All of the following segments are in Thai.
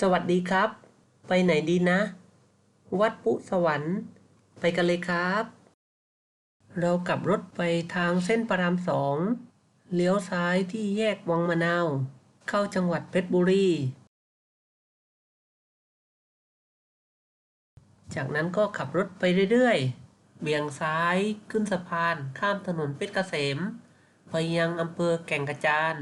สวัสดีครับ ไปไหนดีนะ วัดปุสวรรค์ ไปกันเลยครับ เรากลับรถไปทางเส้นพระรามสองเลี้ยวซ้ายที่แยกวังมะนาว เข้าจังหวัดเพชรบุรี จากนั้นก็ขับรถไปเรื่อยๆ เบี่ยงซ้ายขึ้นสะพานข้ามถนนเพชรเกษม ไปยังอำเภอแก่งกระจาน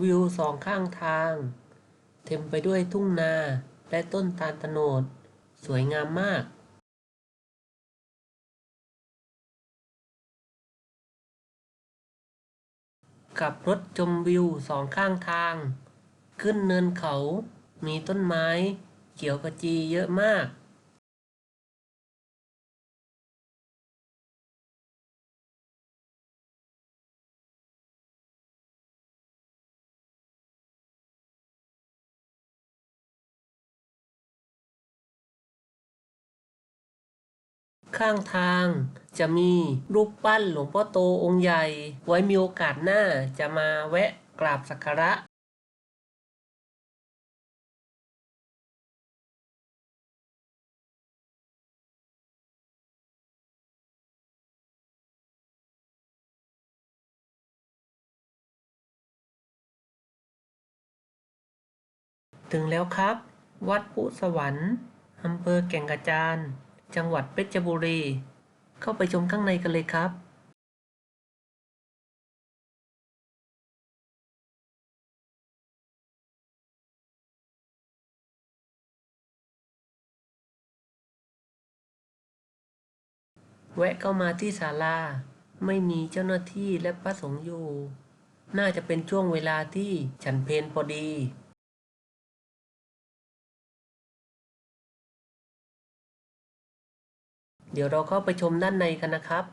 วิวสองข้างทาง เต็มไปด้วยทุ่งนาและต้นตาลตโนด สวยงามมาก กับรถชมวิวสองข้างทาง ขึ้นเนินเขา มีต้นไม้ เขียวกระจีเยอะมาก ข้างทาง จะมีรูปปั้นหลวงพ่อโตองค์ใหญ่ ไว้มีโอกาสหน้าจะมาแวะกราบสักการะถึงแล้วครับ วัดพุสวรรค์อำเภอแก่งกระจาน จังหวัดเพชรบุรี เข้าไปชมข้างในกันเลยครับแวะเข้ามาที่ศาลา ไม่มีเจ้าหน้าที่และพระสงฆ์อยู่ น่าจะเป็นช่วงเวลาที่ฉันเพลพอดี เดี๋ยวเราเข้าไปชมด้านในกันนะครับ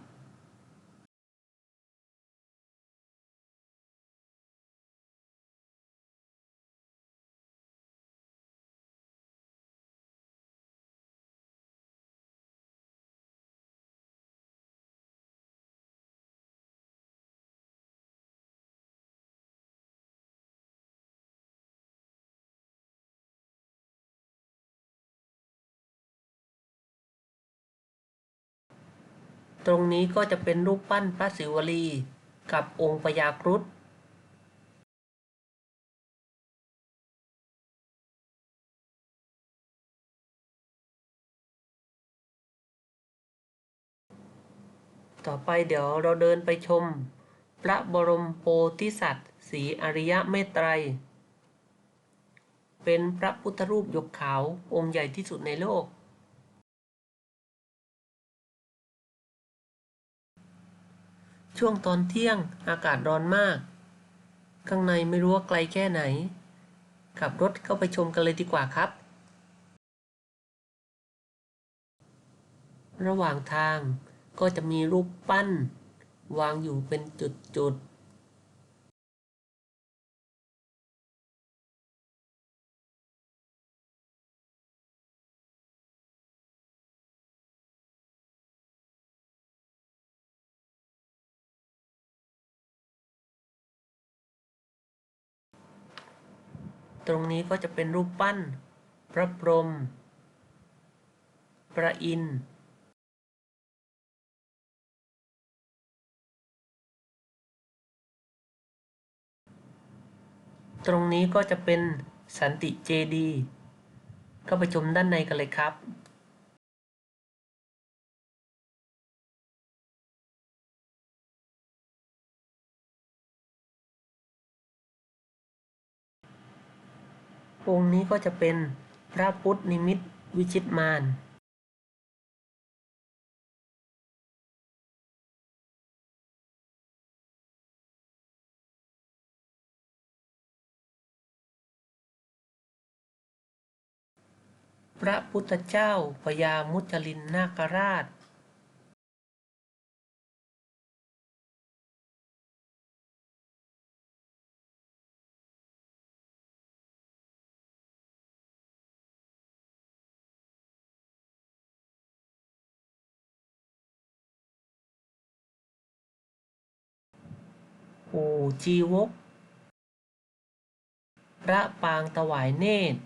ตรงนี้ก็จะเป็นรูปปั้นพระศิวลีกับองค์พญาครุฑต่อไปเดี๋ยวเราเดินไปชม พระบรมโพธิสัตว์สีอริยเมตไตร เป็นพระพุทธรูปยกขาวองค์ใหญ่ที่สุดในโลก ช่วงตอนเที่ยงอากาศร้อนมาก ข้างในไม่รู้ว่าไกลแค่ไหน ขับรถเข้าไปชมกันเลยดีกว่าครับ ระหว่างทางก็จะมีรูปปั้น วางอยู่เป็นจุดๆ ตรงนี้ก็จะเป็นรูปปั้น พระพรหมพระอินทร์ตรงนี้ก็จะเป็นสันติเจดีย์ก็ไปชมด้านในกันเลยครับ องค์นี้ก็จะเป็นพระพุทธนิมิตวิชิตมารพระพุทธเจ้าพญามุจลินนาคราช ปู่จีวก พระปางถวายเนตร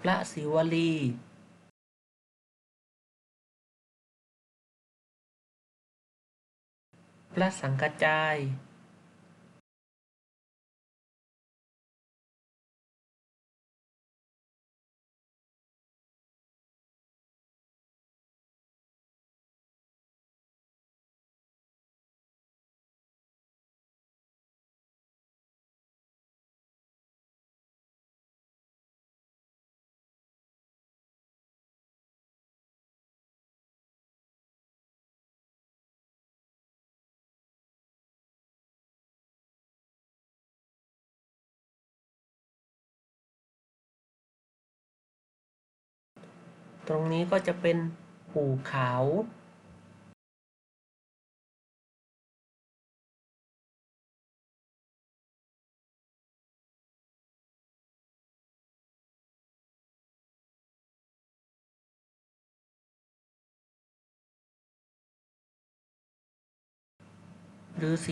พระศิวลี พระสังกจาย ตรงนี้ก็จะเป็นปู่ขาวหรือ 408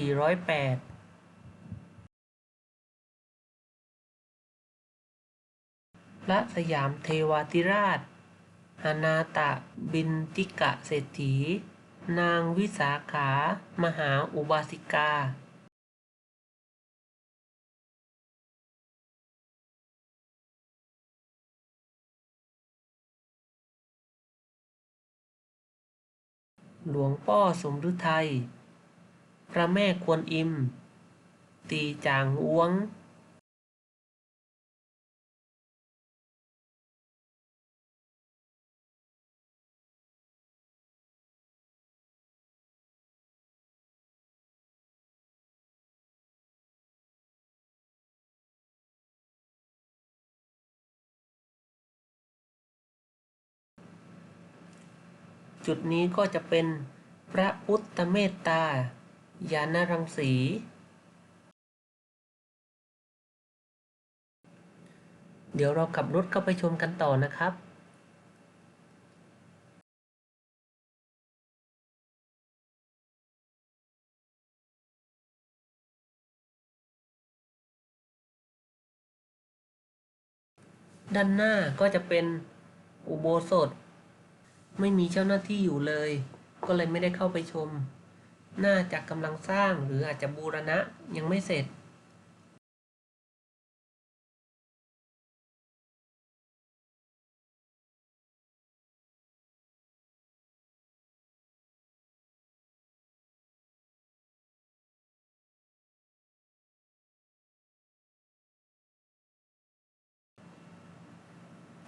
พระสยามเทวาธิราช อนาตะบินติกะเศรษฐี นางวิสาขา มหาอุบาสิกา หลวงพ่อสมฤทัย พระแม่กวนอิม ตีจางอ้วง จุดนี้ก็จะเป็นพระพุทธเมตตา ยานรังสี เดี๋ยวเราขับรถเข้าไปชมกันต่อนะครับด้านหน้าก็จะเป็นอุโบสถ ไม่มีเจ้าหน้าที่อยู่เลย ก็เลยไม่ได้เข้าไปชม น่าจะกำลังสร้างหรืออาจจะบูรณะยังไม่เสร็จ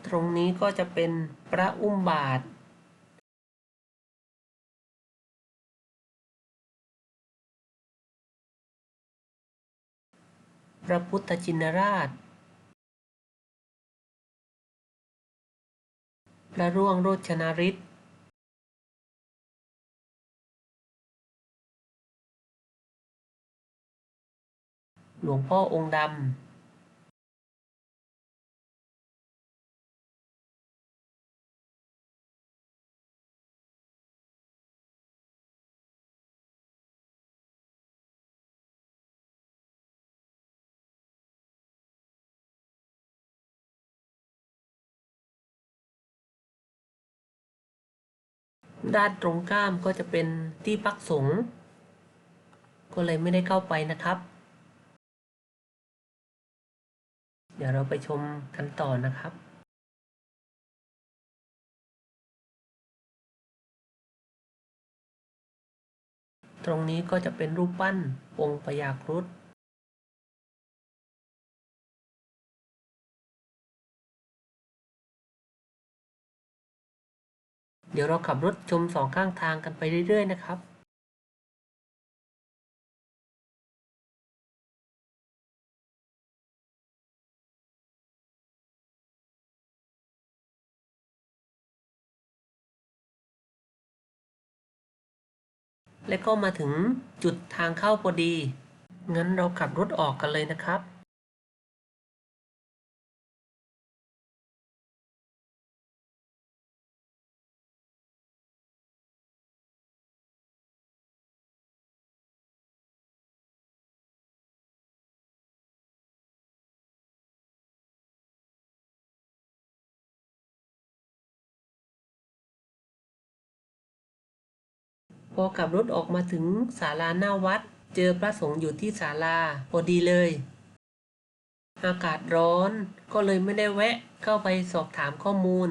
ตรงนี้ก็จะเป็นพระอุ้มบาท พระพุทธชินราช พระร่วงโรจนาริศหลวงพ่อองค์ดำ ด้านตรงข้ามก็จะเป็นที่พักสงฆ์ก็เลยไม่ได้เข้าไปนะครับ เดี๋ยวเราไปชมกันต่อนะครับตรงนี้ก็จะเป็นรูปปั้นองค์พญาครุฑ เดี๋ยวเราขับรถชมสองข้างทางกันไปเรื่อย ๆ นะครับและก็มาถึงจุดทางเข้าพอดี งั้นเราขับรถออกกันเลยนะครับ พอกลับรถออกมาถึงศาลาหน้าวัด เจอพระสงฆ์อยู่ที่ศาลาพอดีเลย อากาศร้อนก็เลยไม่ได้แวะเข้าไปสอบถามข้อมูล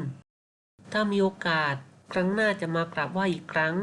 ถ้ามีโอกาสครั้งหน้าจะมากราบไหว้อีกครั้ง